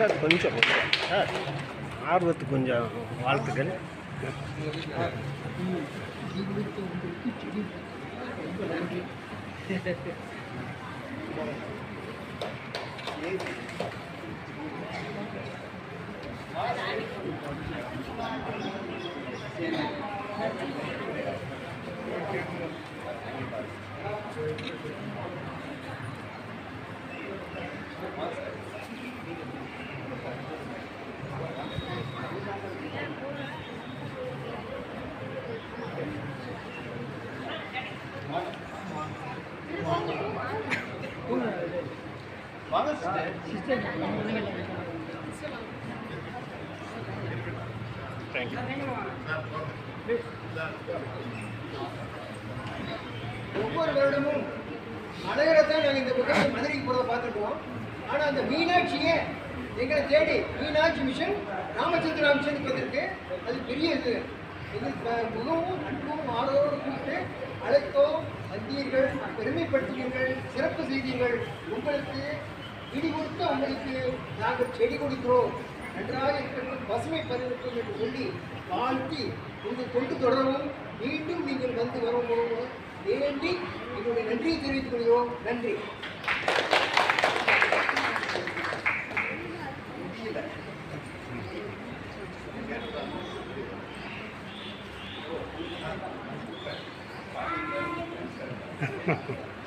Sir கொஞ்சம் sir ஆர்வத்துக்கு கொஞ்சம் வாழ்த்துக்கள் தேங்க்யூ ஒவ்வொரு வருடமும் மலையில்தான் நாங்கள் இந்த பக்கம் மதுரைக்கு போகிறத பார்த்துருக்கோம் ஆனால் அந்த மீனாட்சியே எங்களை தேடி மீனாட்சி மிஷன் ராமச்சந்திர மிஷன் வந்திருக்கு அது பெரிய இது. இது மிகவும் அன்பும் ஆதரவோடு வந்தீர்கள் பெருமைப்படுத்துவீர்கள் சிறப்பு செய்தீர்கள் உங்களுக்கு இடிகொடுத்து உங்களுக்கு நாங்கள் செடி கொடுக்கிறோம். நன்றாக இருக்கட்டும் பசுமை பருவட்டும் என்று சொல்லி வாழ்த்தி உங்கள் கொண்டு தொடரவும் மீண்டும் நீங்கள் வந்து வரவும் வேண்டி எங்களுடைய நன்றியை தெரிவித்துக் கொள்கிறோம். நன்றி. Thank you. thank you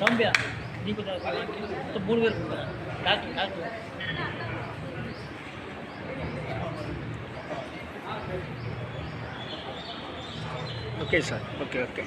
ಸಂಭ್ಯ ನೀವು ಮೂರು ಬೇರು doctor doctor okay sir okay okay